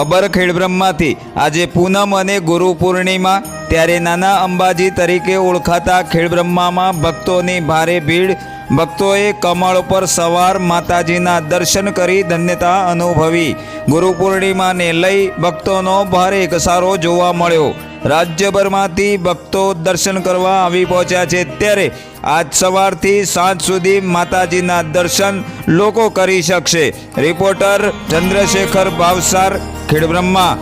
ખબર ખેડબ્રહ્મમાંથી આજે પૂનમ અને ગુરુ પૂર્ણિમા ત્યારે નાના અંબાજી તરીકે ઓળખાતા ખેડબ્રહ્મામાં ભક્તોની ભારે ભીડ. ભક્તોએ કમળ પર સવાર માતાજીના દર્શન કરી ધન્યતા અનુભવી. ગુરુ પૂર્ણિમાને લઈ ભક્તોનો ભારે ઘસારો જોવા મળ્યો. રાજ્યભરમાંથી ભક્તો દર્શન કરવા આવી પહોંચ્યા છે. ત્યારે આજ સવારથી સાંજ સુધી માતાજીના દર્શન લોકો કરી શકશે. રિપોર્ટર ચંદ્રશેખર ભાવસાર ખેડબ્રહ્મા.